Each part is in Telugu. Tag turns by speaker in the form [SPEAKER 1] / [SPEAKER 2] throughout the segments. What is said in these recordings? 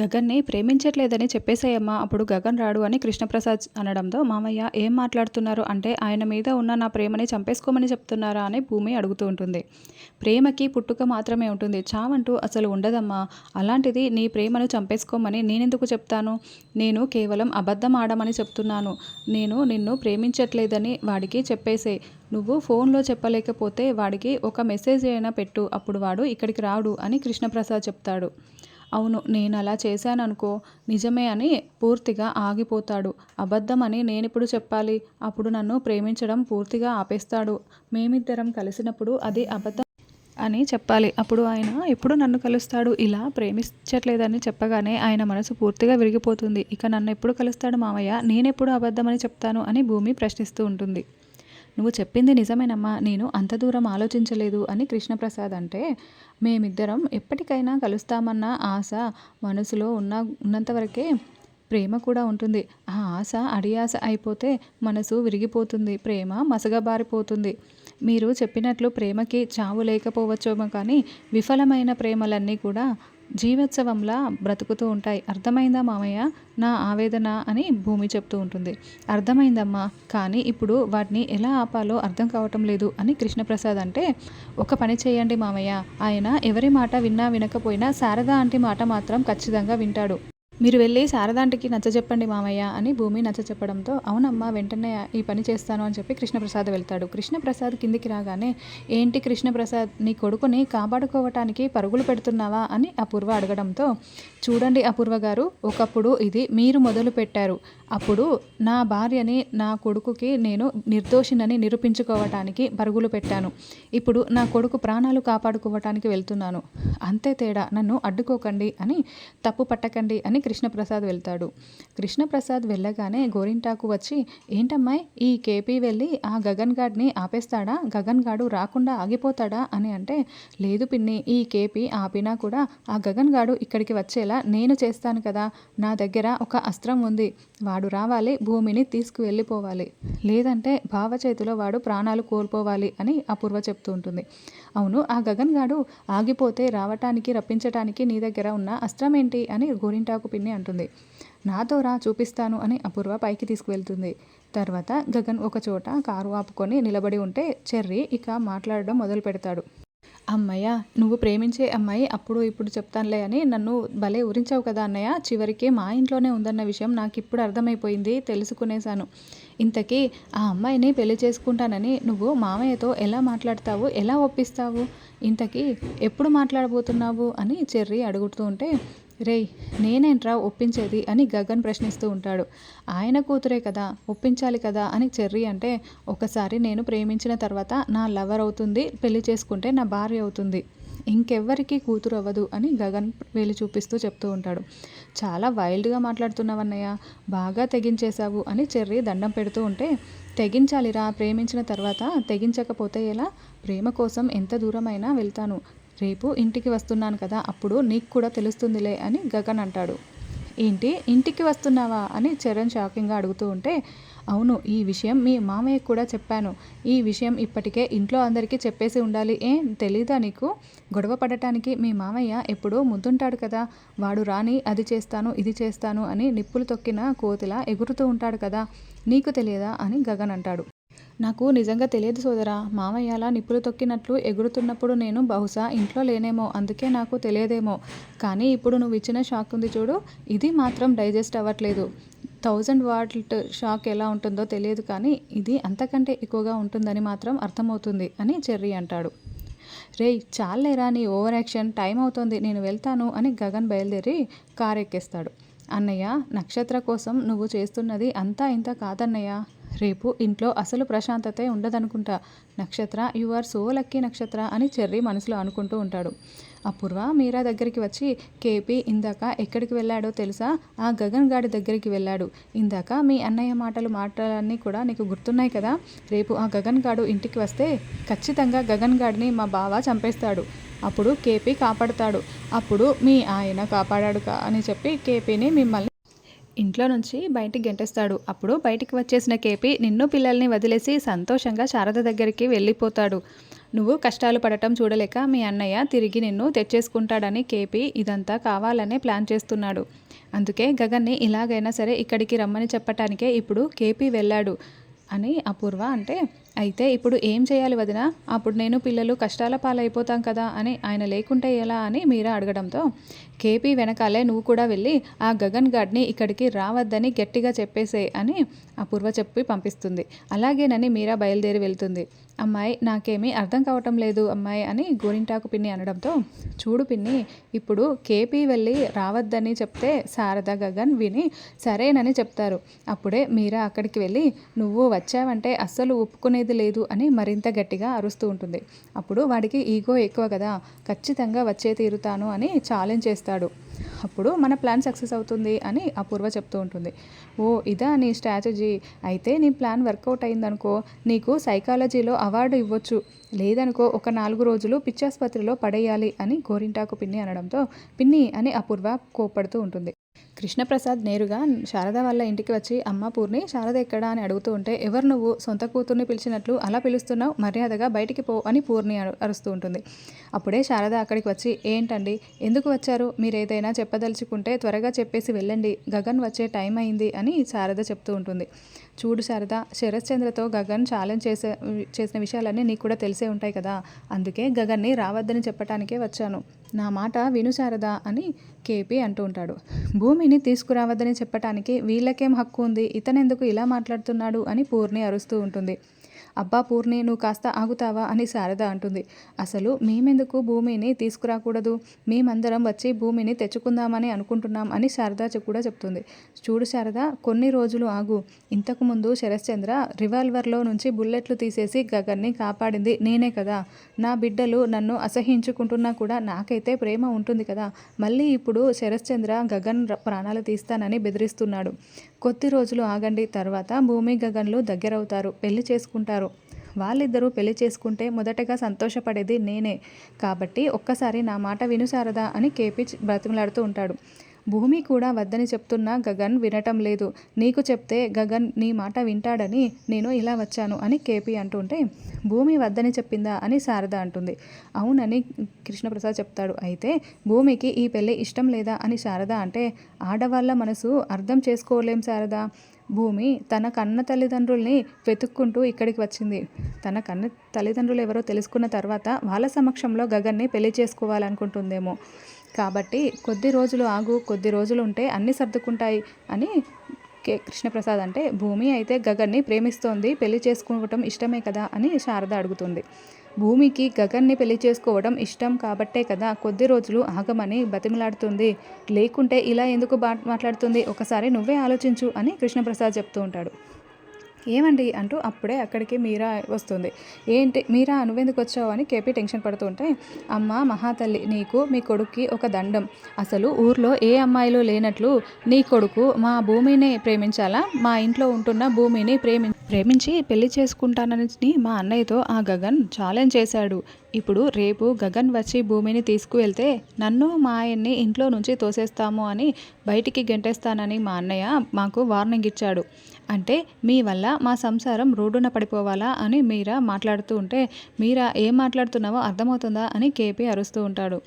[SPEAKER 1] గగన్ని ప్రేమించట్లేదని చెప్పేసేయమ్మా అప్పుడు గగన్ రాడు అని కృష్ణప్రసాద్ అనడంతో మామయ్య ఏం మాట్లాడుతున్నారు? అంటే ఆయన మీద ఉన్న నా ప్రేమని చంపేసుకోమని చెప్తున్నారా? అని భూమి అడుగుతూ ఉంటుంది. ప్రేమకి పుట్టుక మాత్రమే ఉంటుంది. చావంటూ అసలు ఉండదమ్మా. అలాంటిది నీ ప్రేమను చంపేసుకోమని నేనెందుకు చెప్తాను? నేను కేవలం అబద్ధం ఆడమని చెప్తున్నాను. నేను నిన్ను ప్రేమించట్లేదని వాడికి చెప్పేసే. నువ్వు ఫోన్లో చెప్పలేకపోతే వాడికి ఒక మెసేజ్ అయినా పెట్టు. అప్పుడు వాడు ఇక్కడికి రాడు అని కృష్ణప్రసాద్ చెప్తాడు. అవును నేను అలా చేశాననుకో నిజమే అని పూర్తిగా ఆగిపోతాడు. అబద్ధం అని నేనిప్పుడు చెప్పాలి? అప్పుడు నన్ను ప్రేమించడం పూర్తిగా ఆపేస్తాడు. మేమిద్దరం కలిసినప్పుడు అది అబద్ధం అని చెప్పాలి. అప్పుడు ఆయన ఎప్పుడు నన్ను కలుస్తాడు? ఇలా ప్రేమించట్లేదని చెప్పగానే ఆయన మనసు పూర్తిగా విరిగిపోతుంది. ఇక నన్ను ఎప్పుడు కలుస్తాడు మామయ్య? నేనెప్పుడు అబద్ధమని చెప్తాను అని భూమి ప్రశ్నిస్తూ ఉంటుంది. నువ్వు చెప్పింది నిజమేనమ్మా నేను అంత దూరం ఆలోచించలేదు అని కృష్ణప్రసాద్ అంటే మేమిద్దరం ఎప్పటికైనా కలుస్తామన్న ఆశ మనసులో ఉన్న ఉన్నంతవరకే ప్రేమ కూడా ఉంటుంది. ఆ ఆశ అడియాస అయిపోతే మనసు విరిగిపోతుంది ప్రేమ మసగబారిపోతుంది. మీరు చెప్పినట్లు ప్రేమకి చావు లేకపోవచ్చేమో కానీ విఫలమైన ప్రేమలన్నీ కూడా జీవోత్సవంలా బ్రతుకుతూ ఉంటాయి. అర్థమైందా మామయ్య? నా ఆవేదన అని భూమి చెప్తూ ఉంటుంది. అర్థమైందమ్మా కానీ ఇప్పుడు వాటిని ఎలా ఆపాలో అర్థం కావటం లేదు అని కృష్ణప్రసాద్ అంటే ఒక పని చేయండి మామయ్య. ఆయన ఎవరి మాట విన్నా వినకపోయినా శారదా అంటే మాట మాత్రం ఖచ్చితంగా వింటాడు. మీరు వెళ్ళి శారదాంటికి నచ్చ చెప్పండి మామయ్య అని భూమి నచ్చ చెప్పడంతో అవునమ్మా వెంటనే ఈ పని చేస్తాను అని చెప్పి కృష్ణప్రసాద్ వెళ్తాడు. కృష్ణప్రసాద్ కిందికి రాగానే ఏంటి కృష్ణప్రసాద్ నీ కొడుకుని కాపాడుకోవటానికి పరుగులు పెడుతున్నావా? అని అపూర్వ అడగడంతో చూడండి అపూర్వ గారు ఒకప్పుడు ఇది మీరు మొదలు పెట్టారు. అప్పుడు నా భార్యని నా కొడుకుకి నేను నిర్దోషినని నిరూపించుకోవటానికి పరుగులు పెట్టాను. ఇప్పుడు నా కొడుకు ప్రాణాలు కాపాడుకోవటానికి వెళ్తున్నాను. అంతే తేడా. నన్ను అడ్డుకోకండి అని తప్పు పట్టకండి అని కృష్ణప్రసాద్ వెళ్తాడు. కృష్ణప్రసాద్ వెళ్ళగానే గోరింటాకు వచ్చి ఏంటమ్మాయి ఈ కేపీ వెళ్ళి ఆ గగన్ గాడ్ని ఆపేస్తాడా? గగన్ గాడు రాకుండా ఆగిపోతాడా? అని అంటే లేదు పిన్ని ఈ కేపీ ఆపినా కూడా ఆ గగన్ గాడు ఇక్కడికి వచ్చేలా నేను చేస్తాను కదా. నా దగ్గర ఒక అస్త్రం ఉంది. వాడు రావాలి భూమిని తీసుకువెళ్ళిపోవాలి. లేదంటే భావ చేతిలో వాడు ప్రాణాలు కోల్పోవాలి అని అపూర్వ చెప్తూ ఉంటుంది. అవును ఆ గగన్ గాడు ఆగిపోతే రావటానికి రప్పించటానికి నీ దగ్గర ఉన్న అస్త్రం ఏంటి అని గోరింటాకు పిన్ని అంటుంది. నాతో రా చూపిస్తాను అని అపూర్వ పైకి తీసుకువెళ్తుంది. తర్వాత గగన్ ఒక చోట కారు ఆపుకొని నిలబడి ఉంటే చెర్రీ ఇక మాట్లాడడం మొదలు పెడతాడు అమ్మయ్య నువ్వు ప్రేమించే అమ్మాయి అప్పుడు ఇప్పుడు చెప్తానులే అని నన్ను భలే ఊరించావు కదా అన్నయ్య. చివరికి మా ఇంట్లోనే ఉందన్న విషయం నాకు ఇప్పుడు అర్థమైపోయింది తెలుసుకునేశాను. ఇంతకీ ఆ అమ్మాయిని పెళ్ళి చేసుకుంటానని నువ్వు మామయ్యతో ఎలా మాట్లాడతావు ఎలా ఒప్పిస్తావు? ఇంతకీ ఎప్పుడు మాట్లాడబోతున్నావు? అని చెర్రీ అడుగుతూ ఉంటే రేయ్ నేనేంట్రా ఒప్పించేది అని గగన్ ప్రశ్నిస్తూ ఉంటాడు. ఆయన కూతురే కదా ఒప్పించాలి కదా అని చెర్రీ అంటే ఒకసారి నేను ప్రేమించిన తర్వాత నా లవర్ అవుతుంది పెళ్ళి చేసుకుంటే నా భార్య అవుతుంది. ఇంకెవ్వరికి కూతురు అవ్వదు అని గగన్ వేలు చూపిస్తూ చెప్తూ ఉంటాడు. చాలా వైల్డ్గా మాట్లాడుతున్నావన్నయ్య బాగా తెగించేశావు అని చెర్రీ దండం పెడుతూ ఉంటే తెగించాలిరా ప్రేమించిన తర్వాత తెగించకపోతే ఎలా? ప్రేమ కోసం ఎంత దూరమైనా వెళ్తాను రేపు ఇంటికి వస్తున్నాను కదా అప్పుడు నీకు కూడా తెలుస్తుందిలే అని గగన్ అంటాడు. ఏంటి? ఇంటికి వస్తున్నావా? అని చరణ్ షాకింగ్గా అడుగుతూ ఉంటే అవును ఈ విషయం మీ మామయ్య కూడా చెప్పాను. ఈ విషయం ఇప్పటికే ఇంట్లో అందరికీ చెప్పేసి ఉండాలి. ఏం? తెలీదా నీకు? గొడవ పడటానికి మీ మామయ్య ఎప్పుడూ ముద్దుంటాడు కదా. వాడు రాని అది చేస్తాను ఇది చేస్తాను అని నిప్పులు తొక్కిన కోతిలా ఎగురుతూ ఉంటాడు కదా. నీకు తెలియదా? అని గగన్ అంటాడు. నాకు నిజంగా తెలియదు సోదరా. మామయ్య అలా నిప్పులు తొక్కినట్లు ఎగురుతున్నప్పుడు నేను బహుశా ఇంట్లో లేనేమో అందుకే నాకు తెలియదేమో. కానీ ఇప్పుడు నువ్వు ఇచ్చిన షాక్ ఉంది చూడు. ఇది మాత్రం డైజెస్ట్ అవ్వట్లేదు. థౌజండ్ వాట్ షాక్ ఎలా ఉంటుందో తెలియదు కానీ ఇది అంతకంటే ఎక్కువగా ఉంటుందని మాత్రం అర్థమవుతుంది అని చెర్రీ అంటాడు. రేయ్ చాలేరా నీ ఓవర్ యాక్షన్? టైం అవుతుంది నేను వెళ్తాను అని గగన్ బయలుదేరి కారు ఎక్కేస్తాడు అన్నయ్య నక్షత్ర కోసం నువ్వు చేస్తున్నది అంతా ఇంత కాదన్నయ్య. రేపు ఇంట్లో అసలు ప్రశాంతతే ఉండదనుకుంటా. నక్షత్ర యు ఆర్ సో లక్కీ నక్షత్ర అని చెర్రీ మనసులో అనుకుంటూ ఉంటాడు. అపూర్వ మీరా దగ్గరికి వచ్చి కేపీ ఇందాక ఎక్కడికి వెళ్ళాడో తెలుసా? ఆ గగన్ గాడి దగ్గరికి వెళ్ళాడు. ఇందాక మీ అన్నయ్య మాటలు మాటలన్నీ కూడా నీకు గుర్తున్నాయి కదా? రేపు ఆ గగన్ గాడు ఇంటికి వస్తే ఖచ్చితంగా గగన్ గాడిని మా బావ చంపేస్తాడు. అప్పుడు కేపీ కాపాడుతాడు. అప్పుడు మీ ఆయన కాపాడాడు అని చెప్పి కేపీని మిమ్మల్ని ఇంట్లో నుంచి బయటికి గెంటేస్తాడు. అప్పుడు బయటికి వచ్చేసిన కేపీ నిన్ను పిల్లల్ని వదిలేసి సంతోషంగా శారద దగ్గరికి వెళ్ళిపోతాడు. నువ్వు కష్టాలు పడటం చూడలేక మీ అన్నయ్య తిరిగి నిన్ను తెచ్చేసుకుంటాడని కేపీ ఇదంతా కావాలనే ప్లాన్ చేస్తున్నాడు. అందుకే గగన్ని ఇలాగైనా సరే ఇక్కడికి రమ్మని చెప్పటానికే ఇప్పుడు కేపీ వెళ్ళాడు అని అపూర్వ అంటే అయితే ఇప్పుడు ఏం చేయాలి వదిన? అప్పుడు నేను పిల్లలు కష్టాల పాలైపోతాం కదా అని ఆయన లేకుంటే ఎలా అని మీరా అడగడంతో కేపీ వెనకాలే నువ్వు కూడా వెళ్ళి ఆ గగన్ గాడ్ని ఇక్కడికి రావద్దని గట్టిగా చెప్పేసే అని అపూర్వ చెప్పి పంపిస్తుంది. అలాగేనని మీరా బయలుదేరి వెళ్తుంది. అమ్మాయి నాకేమీ అర్థం కావటం లేదు అమ్మాయి అని గోరింటాకు పిన్ని అనడంతో చూడు పిన్ని ఇప్పుడు కేపీ వెళ్ళి రావద్దని చెప్తే శారద గగన్ విని సరేనని చెప్తారు. అప్పుడే మీరా అక్కడికి వెళ్ళి నువ్వు వచ్చావంటే అస్సలు ఒప్పుకునేది లేదు అని మరింత గట్టిగా అరుస్తూ ఉంటుంది. అప్పుడు వాడికి ఈగో ఎక్కువ కదా ఖచ్చితంగా వచ్చే తీరుతాను అని ఛాలెంజ్ చేస్తాడు అప్పుడు మన ప్లాన్ సక్సెస్ అవుతుంది అని అపూర్వ చెప్తూ ఉంటుంది. ఓ ఇదా నీ స్ట్రాటజీ అయితే నీ ప్లాన్ వర్కౌట్ అయిందనుకో నీకు సైకాలజీలో అవార్డు ఇవ్వచ్చు. లేదనుకో ఒక నాలుగు రోజులు పిచ్చాసుపత్రిలో పడేయాలి అని గోరింటాకు పిన్ని అనడంతో పిన్ని అని అపూర్వ కోప్పడుతూ ఉంటుంది. కృష్ణప్రసాద్ నేరుగా శారద వాళ్ళ ఇంటికి వచ్చి అమ్మ పూర్ణి శారద ఎక్కడా? అని అడుగుతూ ఉంటే ఎవరు నువ్వు? సొంత కూతుర్ని పిలిచినట్లు అలా పిలుస్తున్నావు? మర్యాదగా బయటికి పో అని పూర్ణి అరుస్తూ ఉంటుంది. అప్పుడే శారద అక్కడికి వచ్చి ఏంటండి? ఎందుకు వచ్చారు? మీరు ఏదైనా చెప్పదలుచుకుంటే త్వరగా చెప్పేసి వెళ్ళండి. గగన్ వచ్చే టైం అయింది అని శారద చెప్తూ ఉంటుంది. చూడు శారద శరత్చంద్రతో గగన్ ఛాలెంజ్ చేసే చేసిన విషయాలన్నీ నీకు కూడా తెలిసే ఉంటాయి కదా. అందుకే గగన్ని రావద్దని చెప్పటానికే వచ్చాను. నా మాట విను శారదా అని కేపీ అంటూ ఉంటాడు. భూమిని తీసుకురావద్దని చెప్పటానికి వీళ్ళకేం హక్కు ఉంది? ఇతనెందుకు ఇలా మాట్లాడుతున్నాడు? అని పూర్ణి అరుస్తూ ఉంటుంది. అబ్బా పూర్ణి నువ్వు కాస్త ఆగుతావా అని శారద అంటుంది. అసలు మేమెందుకు భూమిని తీసుకురాకూడదు? మేమందరం వచ్చి భూమిని తెచ్చుకుందామని అనుకుంటున్నాం అని శారద కూడా చెప్తుంది. చూడు శారద కొన్ని రోజులు ఆగు. ఇంతకుముందు శరశ్చంద్ర రివాల్వర్లో నుంచి బుల్లెట్లు తీసేసి గగన్ని కాపాడింది నేనే కదా. నా బిడ్డలు నన్ను అసహించుకుంటున్నా కూడా నాకైతే ప్రేమ ఉంటుంది కదా. మళ్ళీ ఇప్పుడు శరశ్చంద్ర గగన్ ప్రాణాలు తీస్తానని బెదిరిస్తున్నాడు. కొద్ది రోజులు ఆగండి తర్వాత భూమి గగన్లు దగ్గరవుతారు. పెళ్ళి చేసుకుంటారు. వాళ్ళిద్దరూ పెళ్ళి చేసుకుంటే మొదటగా సంతోషపడేది నేనే. కాబట్టి ఒక్కసారి నా మాట వినుసారదా అని కేపీ బ్రతిమలాడుతూ ఉంటాడు. భూమి కూడా వద్దని చెప్తున్నా గగన్ వినటం లేదు. నీకు చెప్తే గగన్ నీ మాట వింటాడని నేను ఇలా వచ్చాను అని కేపీ అంటుంటే భూమి వద్దని చెప్పిందా అని శారద అంటుంది. అవునని కృష్ణప్రసాద్ చెప్తాడు. అయితే భూమికి ఈ పెళ్ళి ఇష్టం లేదా అని శారద అంటే ఆడవాళ్ళ మనసు అర్థం చేసుకోలేం శారదా. భూమి తన కన్న తల్లిదండ్రుల్ని వెతుక్కుంటూ ఇక్కడికి వచ్చింది. తన కన్న తల్లిదండ్రులు ఎవరో తెలుసుకున్న తర్వాత వాళ్ళ సమక్షంలో గగన్ని పెళ్ళి చేసుకోవాలనుకుంటుందేమో. కాబట్టి కొద్ది రోజులు ఆగు కొద్ది రోజులు ఉంటే అన్నీ సర్దుకుంటాయి అని కే కృష్ణప్రసాద్ అంటే భూమి అయితే గగన్ని ప్రేమిస్తోంది పెళ్ళి చేసుకోవటం ఇష్టమే కదా అని శారద అడుగుతుంది. భూమికి గగన్ని పెళ్ళి చేసుకోవడం ఇష్టం కాబట్టే కదా కొద్ది రోజులు ఆగమని బతిమలాడుతుంది. లేకుంటే ఇలా ఎందుకు మాట్లాడుతుంది? ఒకసారి నువ్వే ఆలోచించు అని కృష్ణప్రసాద్ చెప్తూ ఉంటాడు. ఏమండి అంటూ అప్పుడే అక్కడికి మీరా వస్తుంది. ఏంటి మీరా నువ్వెందుకు వచ్చావు అని కేపీ టెన్షన్ పడుతుంటే అమ్మ మహాతల్లి నీకు మీ కొడుక్కి ఒక దండం. అసలు ఊర్లో ఏ అమ్మాయిలు లేనట్లు నీ కొడుకు మా భూమిని ప్రేమించాలా? మా ఇంట్లో ఉంటున్న భూమిని ప్రేమి ప్రేమించి పెళ్ళి చేసుకుంటానని మా అన్నయ్యతో ఆ గగన్ ఛాలెంజ్ చేశాడు. ఇప్పుడు రేపు గగన్ వచ్చి భూమిని తీసుకువెళ్తే నన్ను మా ఆయన్ని ఇంట్లో నుంచి తోసేస్తాము అని బయటికి గెంటేస్తానని మా అన్నయ్య మాకు వార్నింగ్ ఇచ్చాడు. అంటే మీ వల్ల మా సంసారం రోడ్డున పడిపోవాలా అని మీరా మాట్లాడుతూ ఉంటే మీరా ఏం మాట్లాడుతున్నావో అర్థమవుతుందా అని కేపీ అరుస్తూ ఉంటాడు.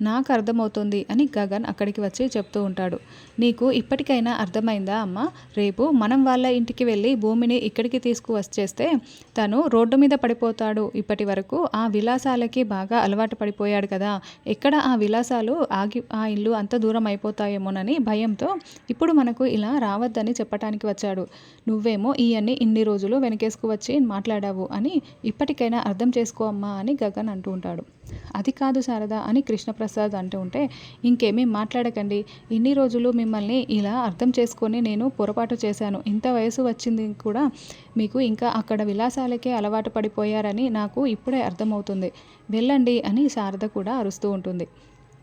[SPEAKER 1] నాకు అర్థమవుతుంది అని గగన్ అక్కడికి వచ్చి చెప్తూ ఉంటాడు. నీకు ఇప్పటికైనా అర్థమైందా అమ్మ? రేపు మనం వాళ్ళ ఇంటికి వెళ్ళి భూమిని ఇక్కడికి తీసుకువచ్చేస్తే తను రోడ్డు మీద పడిపోతాడు. ఇప్పటి వరకు ఆ విలాసాలకి బాగా అలవాటు పడిపోయాడు కదా. ఎక్కడ ఆ విలాసాలు ఆగి ఆ ఇల్లు అంత దూరం అయిపోతాయేమోనని భయంతో ఇప్పుడు మనకు ఇలా రావద్దని చెప్పటానికి వచ్చాడు. నువ్వేమో ఇవన్నీ ఇన్ని రోజులు వెనకేసుకు వచ్చి మాట్లాడావు అని ఇప్పటికైనా అర్థం చేసుకో అమ్మా అని గగన్ అంటూ ఉంటాడు. అది కాదు శారదా అని కృష్ణప్రసాద్ అంటూ ఉంటే ఇంకేమీ మాట్లాడకండి. ఇన్ని రోజులు మిమ్మల్ని ఇలా అర్థం చేసుకొని నేను పొరపాటు చేశాను. ఇంత వయసు వచ్చింది కూడా మీకు ఇంకా అక్కడ విలాసాలకే అలవాటు పడిపోయారని నాకు ఇప్పుడే అర్థమవుతుంది. వెళ్ళండి అని శారద కూడా అరుస్తూ ఉంటుంది.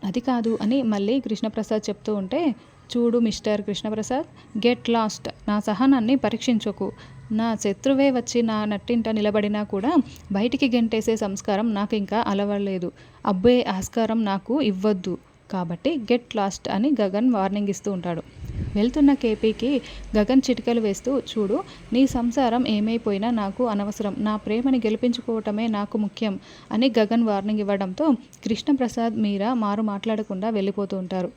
[SPEAKER 1] అది కాదు అని మళ్ళీ కృష్ణప్రసాద్ చెప్తూ ఉంటే చూడు మిస్టర్ కృష్ణప్రసాద్ గెట్ లాస్ట్. నా సహనాన్ని పరీక్షించకు. నా శత్రువే వచ్చి నా నట్టింట నిలబడినా కూడా బయటికి గెంటేసే సంస్కారం నాకు ఇంకా అలవలేదు అబ్బే ఆస్కారం నాకు ఇవ్వద్దు. కాబట్టి గెట్ లాస్ట్ అని గగన్ వార్నింగ్ ఇస్తూ ఉంటాడు. వెళ్తున్న కేపీకి గగన్ చిటికలు వేస్తూ చూడు నీ సంసారం ఏమైపోయినా నాకు అనవసరం. నా ప్రేమని గెలిపించుకోవటమే నాకు ముఖ్యం అని గగన్ వార్నింగ్ ఇవ్వడంతో కృష్ణప్రసాద్ మీరా మారు మాట్లాడకుండా వెళ్ళిపోతూ ఉంటారు.